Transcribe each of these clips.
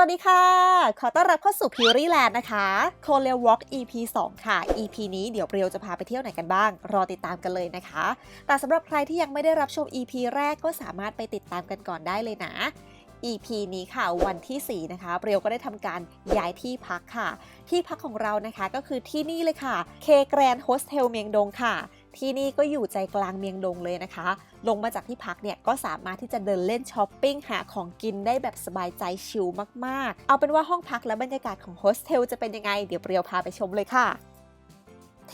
วัสดีค่ะ ขอต้อนรับเข้าสู่พิวรี่แลนด์นะคะโคเ e ลวอล์ก EP 2 ค่ะ EP นี้เดี๋ยวเรียวจะพาไปเที่ยวไหนกันบ้าง รอติดตามกันเลยนะคะ แต่สำหรับใครที่ยังไม่ได้รับชม EP แรกก็สามารถไปติดตามกันก่อนได้เลยนะ EP นี้ค่ะวันที่ 4 นะคะ เรียวก็ได้ทำการย้ายที่พักค่ะ ที่พักของเรานะคะก็คือที่นี่เลยค่ะ K Grand Hostel เมียงดงค่ะ ที่นี่ก็อยู่ใจกลางเมียงดงเลยนะคะ ลงมาจากที่พักเนี่ยก็สามารถที่จะเดินเล่นช้อปปิ้งหาของกินได้แบบสบายใจชิลมากๆ เอาเป็นว่าห้องพักและบรรยากาศของโฮสเทลจะเป็นยังไง เดี๋ยวเปรียวพาไปชมเลยค่ะ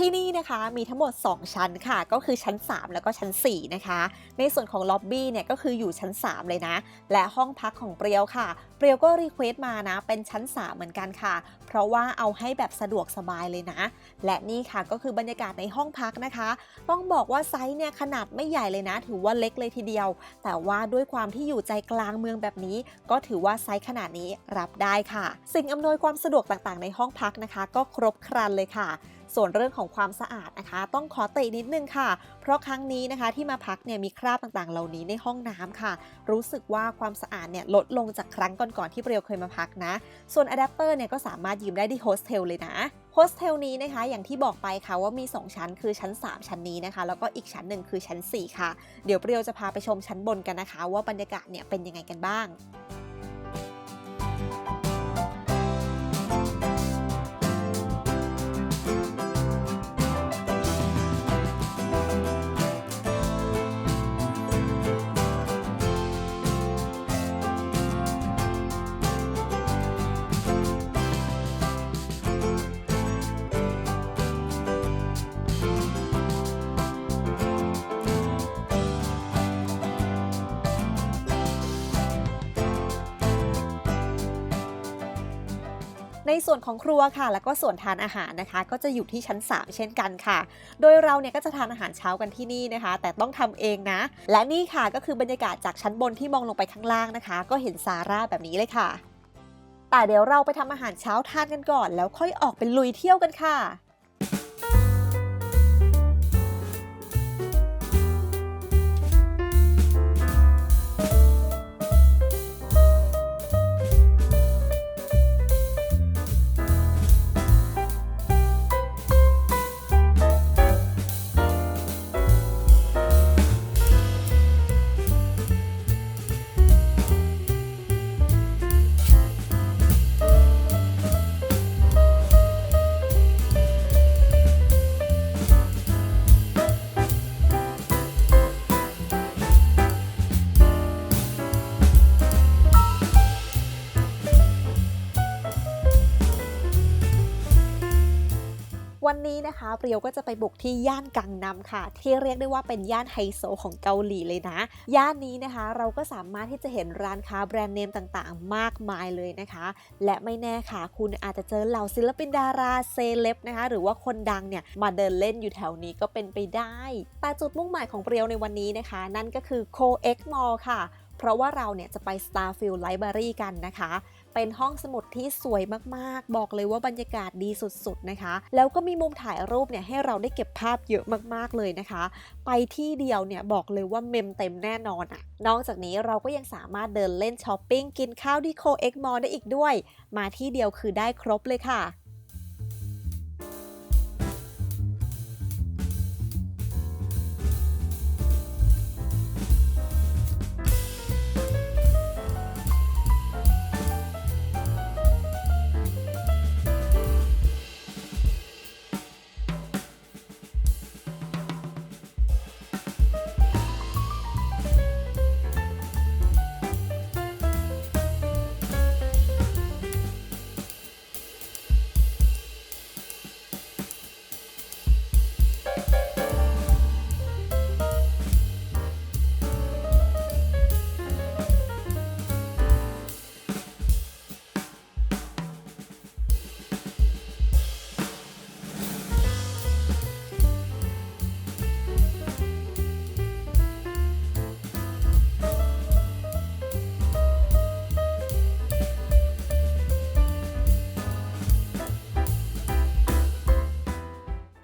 ที่นี่นะคะมีทั้งหมด 2 ชั้นค่ะ ก็คือชั้น 3 แล้วก็ชั้น 4 นะคะ ในส่วนของล็อบบี้เนี่ยก็คืออยู่ชั้น 3 เลยนะ และห้องพักของเปรียวค่ะ เปรียวก็รีเควสต์มานะ เป็นชั้น 3 เหมือนกันค่ะ เพราะว่าเอาให้แบบสะดวกสบายเลยนะ และนี่ค่ะก็คือบรรยากาศในห้องพักนะคะ ต้องบอกว่าไซส์เนี่ยขนาดไม่ใหญ่เลยนะ ถือว่าเล็กเลยทีเดียว แต่ว่าด้วยความที่อยู่ใจกลางเมืองแบบนี้ ก็ถือว่าไซส์ขนาดนี้รับได้ค่ะ สิ่งอำนวยความสะดวกต่างๆ ในห้องพักนะคะ ก็ครบครันเลยค่ะ ส่วนเรื่องของความสะอาดนะคะ ต้องขอตินิดนึงค่ะ เพราะครั้งนี้นะคะที่มาพักเนี่ยมีคราบต่างๆ เหล่านี้ในห้องน้ำค่ะ รู้สึกว่าความสะอาดเนี่ยลดลงจากครั้งก่อนๆที่เปรียวเคยมาพักนะ ส่วนอะแดปเตอร์เนี่ยก็สามารถยืมได้ที่โฮสเทลเลยนะโฮสเทลนี้นะคะอย่างที่บอกไปค่ะว่ามี 2 ชั้นคือชั้น 3 ชั้นนี้นะคะ แล้วก็อีกชั้นหนึ่งคือชั้น 4 ค่ะ เดี๋ยวเปรียวจะพาไปชมชั้นบนกันนะคะ ว่าบรรยากาศเนี่ยเป็นยังไงกันบ้าง ในส่วนของครัวค่ะ แล้วก็ส่วนทานอาหารนะคะ ก็จะอยู่ที่ชั้น 3 เช่นกันค่ะ โดยเราเนี่ยก็จะทานอาหารเช้ากันที่นี่นะคะ แต่ต้องทำเองนะ และนี่ค่ะก็คือบรรยากาศจากชั้นบนที่มองลงไปข้างล่างนะคะ ก็เห็นซาร่าแบบนี้เลยค่ะ แต่เดี๋ยวเราไปทำอาหารเช้าทานกันก่อน แล้วค่อยออกไปลุยเที่ยวกันค่ะ นะคะ เรียวก็จะไปบุกที่ย่านกังนำค่ะ ที่เรียกได้ว่าเป็นย่านไฮโซของเกาหลีเลยนะ ย่านนี้นะคะ เราก็สามารถที่จะเห็นร้านค้าแบรนด์เนมต่างๆ มากมายเลยนะคะ และไม่แน่ค่ะ คุณอาจจะเจอเหล่าศิลปินดาราเซเลบนะคะ หรือว่าคนดังเนี่ยมาเดินเล่นอยู่แถวนี้ก็เป็นไปได้ แต่จุดมุ่งหมายของเรียวในวันนี้นะคะ นั่นก็คือ Co-X Mall ค่ะ เพราะว่าเราเนี่ยจะไป Starfield Library กันนะคะ เป็นห้องสมุดที่สวยมากๆ บอกเลยว่าบรรยากาศดีสุดๆนะคะ แล้วก็มีมุมถ่ายรูปเนี่ยให้เราได้เก็บภาพเยอะมากๆเลยนะคะ ไปที่เดียวเนี่ยบอกเลยว่าเมมเต็มแน่นอนอะนอกจากนี้เราก็ยังสามารถเดินเล่นช้อปปิ้งกินข้าวที่โคเอ็กมอลได้อีกด้วย มาที่เดียวคือได้ครบเลยค่ะ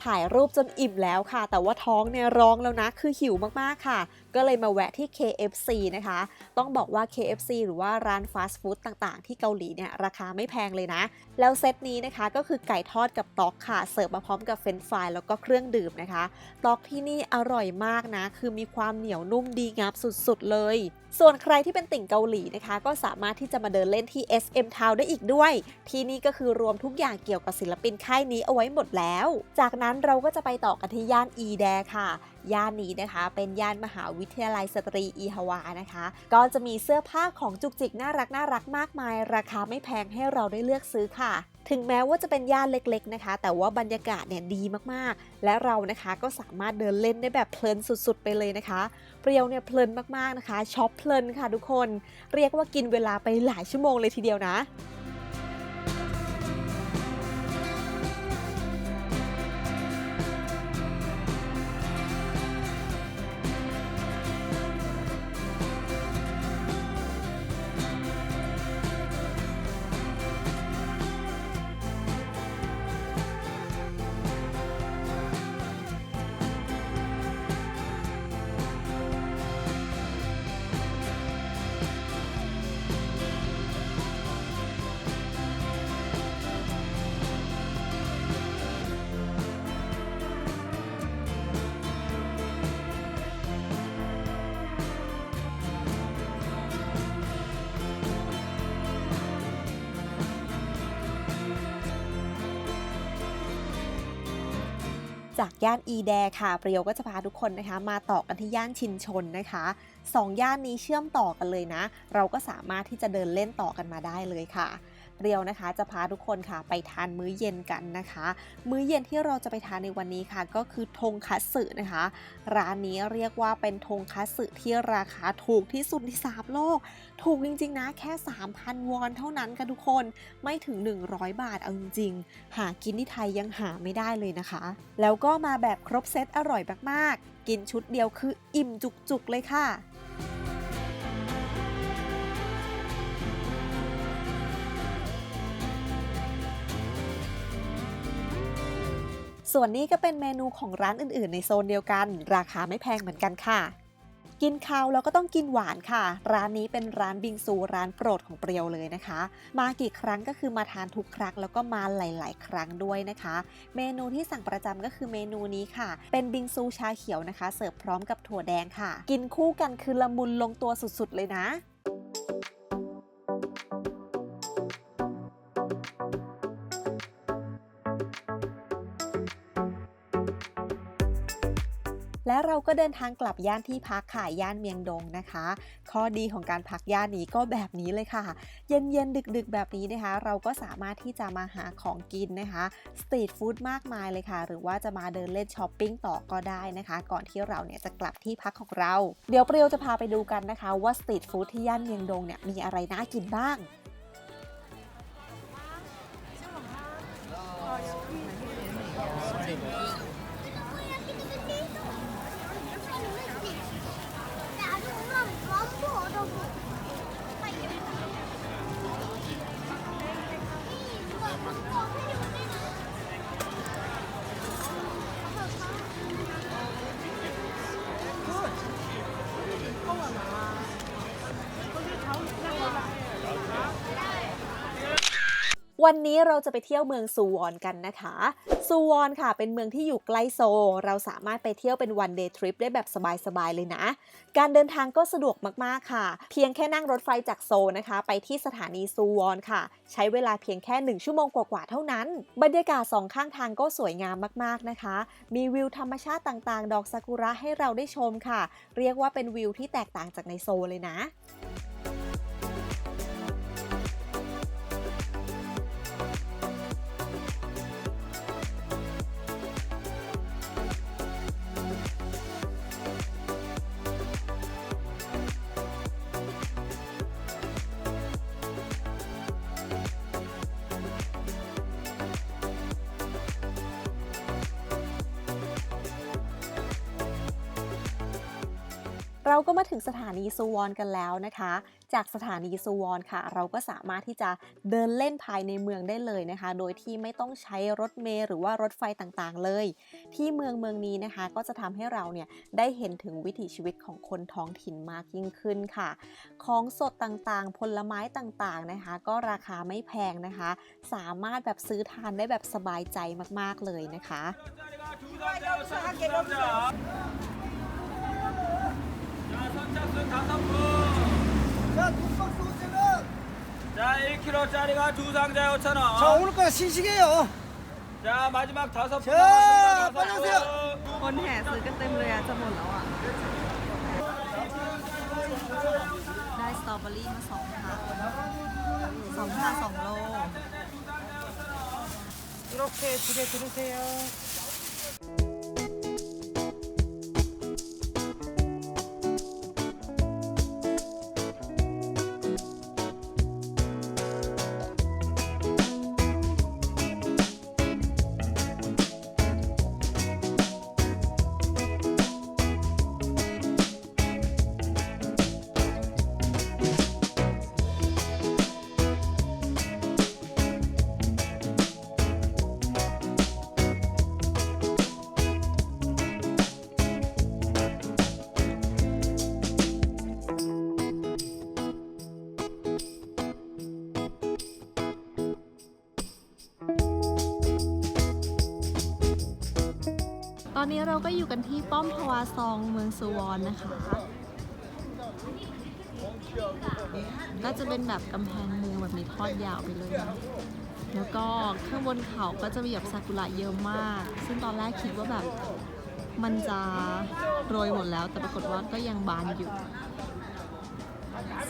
ถ่ายรูปจนอิ่มแล้วค่ะ แต่ว่าท้องเนี่ยร้องแล้วนะ คือหิวมากๆค่ะ ก็เลยมาแวะที่ KFC นะคะ ต้องบอกว่า KFC หรือว่าร้านฟาสต์ฟู้ดต่างๆ ที่เกาหลีเนี่ยราคาไม่แพงเลยนะ แล้วเซตนี้นะคะก็คือไก่ทอดกับต๊อกค่ะ เสิร์ฟมาพร้อมกับเฟรนฟรายแล้วก็เครื่องดื่มนะคะ ต๊อกที่นี่อร่อยมากนะ คือมีความเหนียวนุ่มดีงามสุดๆเลย ส่วนใครที่เป็นติ่งเกาหลีนะคะ ก็สามารถที่จะมาเดินเล่นที่ SM Town ได้อีกด้วย ที่นี่ก็คือรวมทุกอย่างเกี่ยวกับศิลปินค่ายนี้เอาไว้หมดแล้ว จากนั้นเราก็จะไปต่อกันที่ย่านอีแดค่ะ ย่านนี้นะคะ เป็นย่านมหาวิทยาลัยสตรีอีฮวานะคะ ก็จะมีเสื้อผ้าของจุกจิกน่ารักน่ารักมากมาย ราคาไม่แพงให้เราได้เลือกซื้อค่ะ ถึงแม้ว่าจะเป็นย่านเล็กๆนะคะ แต่ว่าบรรยากาศเนี่ยดีมากๆ และเรานะคะก็สามารถเดินเล่นได้แบบเพลินสุดๆ ไปเลยนะคะ เปรียวเนี่ยเพลินมากๆนะคะช็อปเพลินค่ะทุกคน เรียกว่ากินเวลาไปหลายชั่วโมงเลยทีเดียวนะ จากย่านอีแดค่ะเปรียวก็จะพาทุกคนนะคะ มาต่อกันที่ย่านชินชนนะคะสองย่านนี้เชื่อมต่อกันเลยนะ เราก็สามารถที่จะเดินเล่นต่อกันมาได้เลยค่ะ เรียวนะคะ จะพาทุกคนค่ะไปทานมื้อเย็นกันนะคะ มื้อเย็นที่เราจะไปทานในวันนี้ค่ะ ก็คือทงคัตสึนะคะ ร้านนี้เรียกว่าเป็นทงคัตสึที่ราคาถูกที่สุดในสามโลก ถูกจริงๆนะแค่ 3,000 วอนเท่านั้นค่ะทุกคนไม่ถึง 100 บาทเอาจริงๆหากินที่ไทยยังหาไม่ได้เลยนะคะ แล้วก็มาแบบครบเซตอร่อยมากๆ กินชุดเดียวคืออิ่มจุกๆเลยค่ะ ส่วนนี้ก็เป็นเมนูของร้านอื่นๆ ในโซนเดียวกัน ราคาไม่แพงเหมือนกันค่ะ กินข้าวแล้วก็ต้องกินหวานค่ะ ร้านนี้เป็นร้านบิงซูร้านโปรดของเปรียวเลยนะคะ มากี่ครั้งก็คือมาทานทุกครั้งแล้วก็มาหลาย ๆ ครั้งด้วยนะคะ เมนูที่สั่งประจำก็คือเมนูนี้ค่ะ เป็นบิงซูชาเขียวนะคะ เสิร์ฟพร้อมกับถั่วแดงค่ะ กินคู่กันคือละมุนลงตัวสุด ๆ เลยนะ และเราก็เดินทางกลับย่านที่พักค่ะย่านเมียงดงนะคะ ข้อดีของการพักย่านนี้ก็แบบนี้เลยค่ะ เย็นๆดึกๆแบบนี้นะคะ เราก็สามารถที่จะมาหาของกินนะคะสตรีทฟู้ดมากมายเลยค่ะ หรือว่าจะมาเดินเล่นช้อปปิ้งต่อก็ได้นะคะ ก่อนที่เราเนี่ยจะกลับที่พักของเรา เดี๋ยวเปรียวจะพาไปดูกันนะคะ ว่าสตรีทฟู้ดที่ย่านเมียงดงเนี่ยมีอะไรน่ากินบ้าง วันนี้เราจะไปเที่ยวเมืองซูวอนกันนะคะซูวอนค่ะ เป็นเมืองที่อยู่ใกล้โซ เราสามารถไปเที่ยวเป็นวันเดย์ทริปได้แบบสบายๆเลยนะ การเดินทางก็สะดวกมากๆค่ะ เพียงแค่นั่งรถไฟจากโซนะคะ ไปที่สถานีซูวอนค่ะ ใช้เวลาเพียงแค่ 1 ชั่วโมงกว่าๆเท่านั้น บรรยากาศสองข้างทางก็สวยงามมากๆนะคะ มีวิวธรรมชาติต่างๆ ดอกซากุระให้เราได้ชมค่ะ เรียกว่าเป็นวิวที่แตกต่างจากในโซเลยนะ เราก็มาถึงสถานีซูวอนกันแล้วนะคะ จากสถานีซูวอนค่ะ เราก็สามารถที่จะเดินเล่นภายในเมืองได้เลยนะคะ โดยที่ไม่ต้องใช้รถเมล์หรือว่ารถไฟต่างๆ เลย ที่เมืองเมืองนี้นะคะ ก็จะทำให้เราเนี่ยได้เห็นถึงวิถีชีวิตของคนท้องถิ่นมากยิ่งขึ้นค่ะ ของสดต่างๆ ผลไม้ต่างๆนะคะ ก็ราคาไม่แพงนะคะ สามารถแบบซื้อทานได้แบบสบายใจมากๆเลยนะคะ, 선착순 다섯 분. 자, 국밥 소스는 자, 1kg짜리가 두 상자에 5천 원. 자, 오늘 거는 신식이에요. 자, 마지막 다섯 분 자, 남았습니다. 빨리 다섯 오세요. 분. คนแห่ซื้อกันเต็มเลยอะจะหมดแล้วอะได้สตรอเบอรี่มาสองถาดสองถาดสองโล 이렇게 두 개 드리세요. อนนี้เราก็อยู่กันที่ป้อมพวาซองเมืองซูวอนนะคะ ก็จะเป็นแบบกำแพงเมืองแบบนี้ทอดยาวไปเลยนะแล้วก็ข้างบนเขาก็จะมีแบบซากุระเยอะมาก ซึ่งตอนแรกคิดว่าแบบมันจะโรยหมดแล้ว แต่ปรากฏว่าก็ยังบานอยู่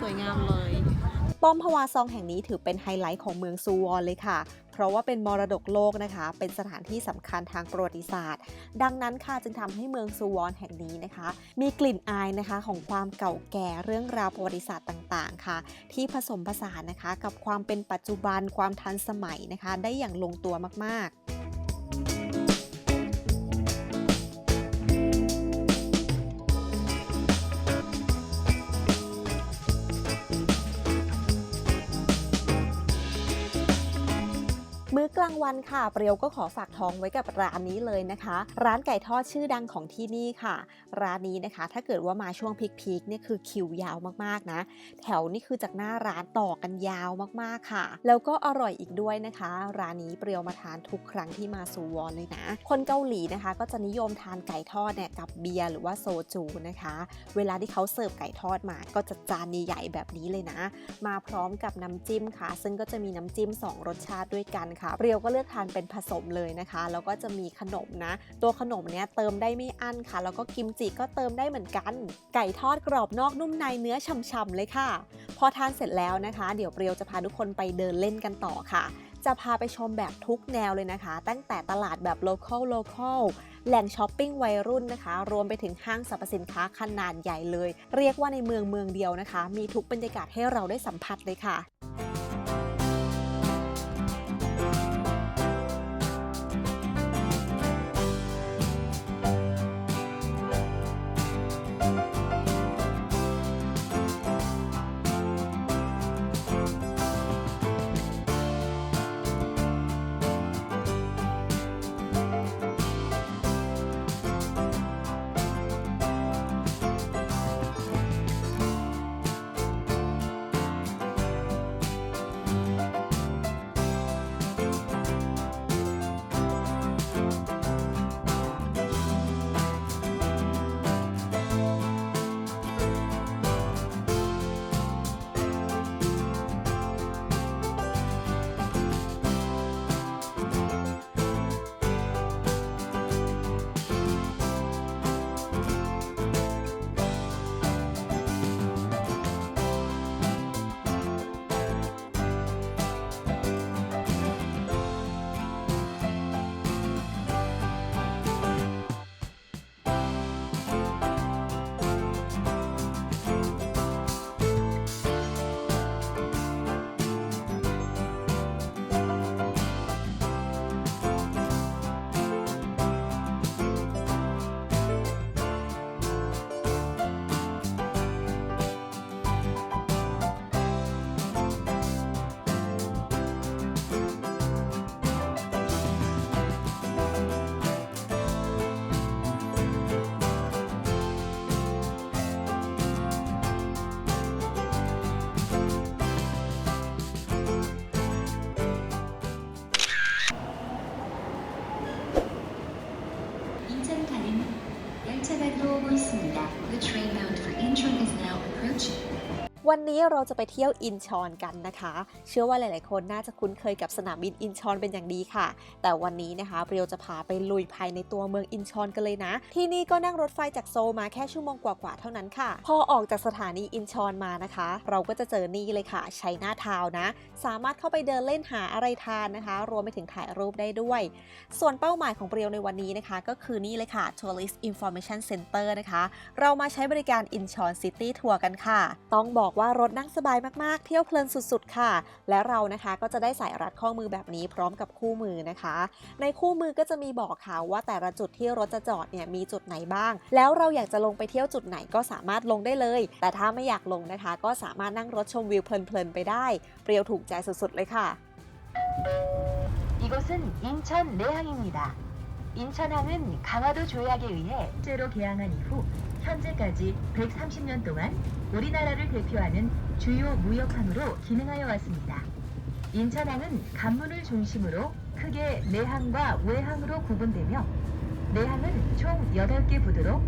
สวยงามเลย ป้อมพวาซองแห่งนี้ถือเป็นไฮไลท์ของเมืองซูวอนเลยค่ะ เพราะว่าเป็นมรดกโลกนะคะ เป็นสถานที่สำคัญทางประวัติศาสตร์ ดังนั้นค่ะจึงทำให้เมืองซูวอนแห่งนี้นะคะ มีกลิ่นอายนะคะของความเก่าแก่เรื่องราวประวัติศาสตร์ต่างๆ ค่ะ ที่ผสมผสานนะคะ กับความเป็นปัจจุบันความทันสมัยนะคะ ได้อย่างลงตัวมากๆ มื้อกลางวันค่ะ เปรียวก็ขอฝากท้องไว้กับร้านนี้เลยนะคะ ร้านไก่ทอดชื่อดังของที่นี่ค่ะ ร้านนี้นะคะ ถ้าเกิดว่ามาช่วงพีคๆเนี่ยคือคิวยาวมากๆนะ แถวนี่คือจากหน้าร้านต่อกันยาวมากๆค่ะ แล้วก็อร่อยอีกด้วยนะคะ ร้านนี้เปรียวมาทานทุกครั้งที่มาซูวอนเลยนะ คนเกาหลีนะคะ ก็จะนิยมทานไก่ทอดเนี่ยกับเบียร์หรือว่าโซจูนะคะ เวลาที่เขาเสิร์ฟไก่ทอดมาก็จะจานใหญ่ๆแบบนี้เลยนะ มาพร้อมกับน้ำจิ้มค่ะ ซึ่งก็จะมีน้ำจิ้ม 2 รสชาติด้วยกันค่ะเรียวก็เลือกทานเป็นผสมเลยนะคะ แล้วก็จะมีขนมนะ ตัวขนมเนี้ยเติมได้ไม่อั้นค่ะ แล้วก็กิมจิก็เติมได้เหมือนกัน ไก่ทอดกรอบนอกนุ่มในเนื้อฉ่ำๆเลยค่ะ พอทานเสร็จแล้วนะคะ เดี๋ยวเรียวจะพาทุกคนไปเดินเล่นกันต่อค่ะจะพาไปชมแบบทุกแนวเลยนะคะ ตั้งแต่ตลาดแบบ local local แหล่งช้อปปิ้งวัยรุ่นนะคะ รวมไปถึงห้างสรรพสินค้าขนาดใหญ่เลย เรียกว่าในเมืองเมืองเดียวนะคะ มีทุกบรรยากาศให้เราได้สัมผัสเลยค่ะ วันนี้เราจะไปเที่ยวอินชอนกันนะคะ เชื่อว่าหลาย ๆ คนน่าจะคุ้นเคยกับสนามบินอินชอนเป็นอย่างดีค่ะ แต่วันนี้นะคะเรียวจะพาไปลุยภายในตัวเมืองอินชอนกันเลยนะ ที่นี่ก็นั่งรถไฟจากโซลมาแค่ชั่วโมงกว่า ๆ เท่านั้นค่ะ พอออกจากสถานีอินชอนมานะคะ เราก็จะเจอนี่เลยค่ะชัยนาทาวนะ สามารถเข้าไปเดินเล่นหาอะไรทานนะคะ รวมไปถึงถ่ายรูปได้ด้วย ส่วนเป้าหมายของเรียวในวันนี้นะคะ ก็คือนี่เลยค่ะ Tourist Information Center นะคะ เรามาใช้บริการ Incheon City Tour กันค่ะ ต้องบอกวรถนั่งสบายมาก ๆ เที่ยวเพลินสุด ๆ ค่ะ และเรานะคะก็จะได้สายรัดข้อมือแบบนี้พร้อมกับคู่มือนะคะ ในคู่มือก็จะมีบอกค่ะว่าแต่ละจุดที่รถจะจอดเนี่ยมีจุดไหนบ้าง แล้วเราอยากจะลงไปเที่ยวจุดไหนก็สามารถลงได้เลย แต่ถ้าไม่อยากลงนะคะ ก็สามารถนั่งรถชมวิวเพลิน ๆ ไปได้ เปรียวถูกใจสุด ๆ เลยค่ะ 이곳은 인천 내항입니다. 인천항은 강화도 조약에 의해 실제로 개항한 이후 현재까지 130년 동안 우리나라를 대표하는 주요 무역항으로 기능하여 왔습니다. 인천항은 관문을 중심으로 크게 내항과 외항으로 구분되며 내항은 총 8개 부두로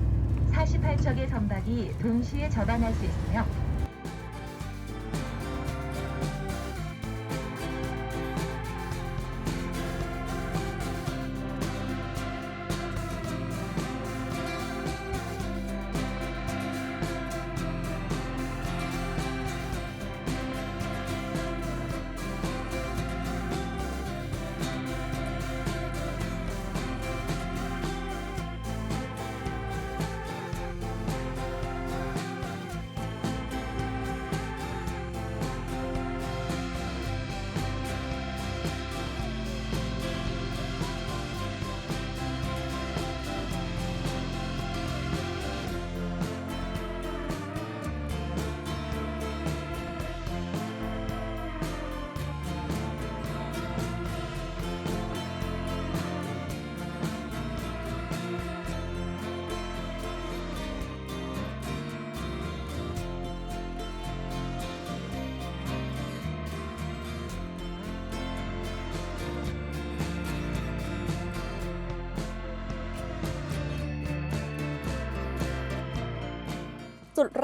48척의 선박이 동시에 접안할 수 있으며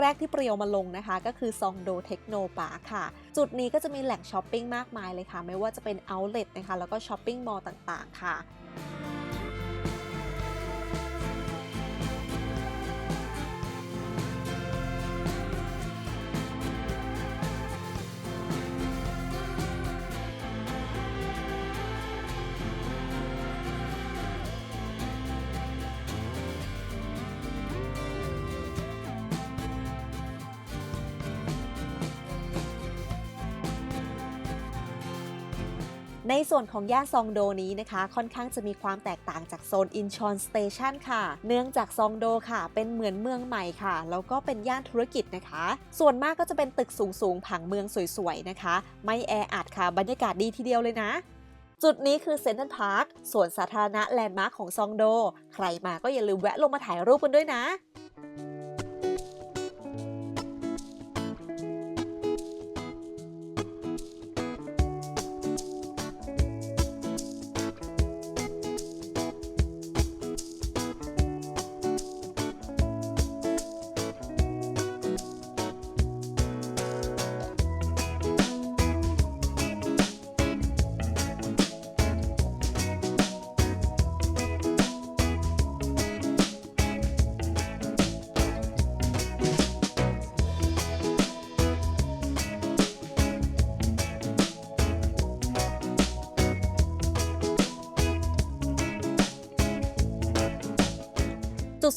แรกที่เปรียวมาลงนะคะ ก็คือซองโดเทคโนปาร์คค่ะ จุดนี้ก็จะมีแหล่งช้อปปิ้งมากมายเลยค่ะ ไม่ว่าจะเป็นเอาท์เล็ตนะคะ แล้วก็ช้อปปิ้งมอลล์ต่างๆ ค่ะ ส่วนของย่านซองโดนี้นะคะ ค่อนข้างจะมีความแตกต่างจากโซนอินชอนสเตชันค่ะ เนื่องจากซองโดค่ะ เป็นเหมือนเมืองใหม่ค่ะ แล้วก็เป็นย่านธุรกิจนะคะ ส่วนมากก็จะเป็นตึกสูงๆ ผังเมืองสวยๆ นะคะ ไม่แออัดค่ะ บรรยากาศดีทีเดียวเลยนะจุดนี้คือเซนทรัลพาร์คสวนสาธารณะแลนด์มาร์คของซองโด ใครมาก็อย่าลืมแวะลงมาถ่ายรูปกันด้วยนะ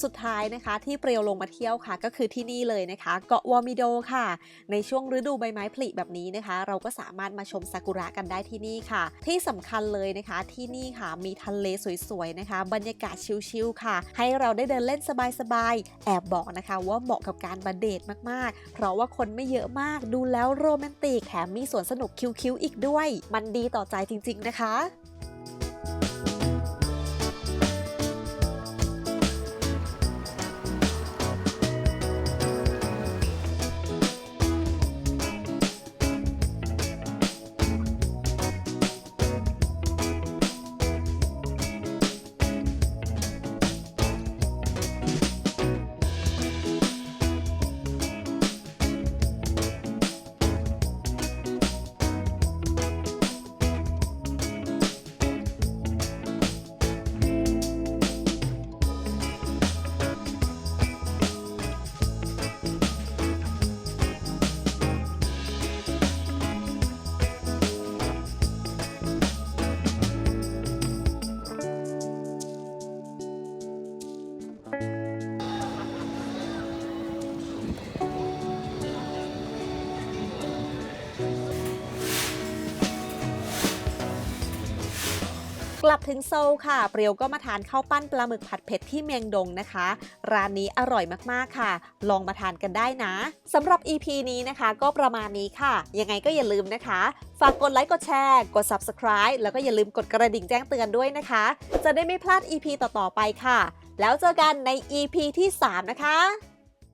สุดท้ายนะคะที่เปรียวลงมาเที่ยวค่ะ ก็คือที่นี่เลยนะคะ เกาะวอมิโดค่ะ ในช่วงฤดูใบไม้ผลิแบบนี้นะคะ เราก็สามารถมาชมซากุระกันได้ที่นี่ค่ะ ที่สำคัญเลยนะคะ ที่นี่ค่ะมีทะเลสวยๆนะคะ บรรยากาศชิลๆค่ะ ให้เราได้เดินเล่นสบายๆแอบบอกนะคะว่าเหมาะกับการมาเดทมากๆ เพราะว่าคนไม่เยอะมากดูแล้วโรแมนติกแถมมีสวนสนุกคิวๆอีกด้วย มันดีต่อใจจริง ๆ นะคะ ลับถึงโซลค่ะ เปรียวก็มาทานข้าวปั้นปลาหมึกผัดเผ็ดที่เมียงดงนะคะ ร้านนี้อร่อยมากๆค่ะ ลองมาทานกันได้นะสำหรับ EP นี้นะคะก็ประมาณนี้ค่ะ ยังไงก็อย่าลืมนะคะ ฝากกดไลค์กดแชร์ กด Subscribe แล้วก็อย่าลืมกดกระดิ่งแจ้งเตือนด้วยนะคะ จะได้ไม่พลาด EP ต่อๆไปค่ะ แล้วเจอกันใน EP ที่ 3 นะคะ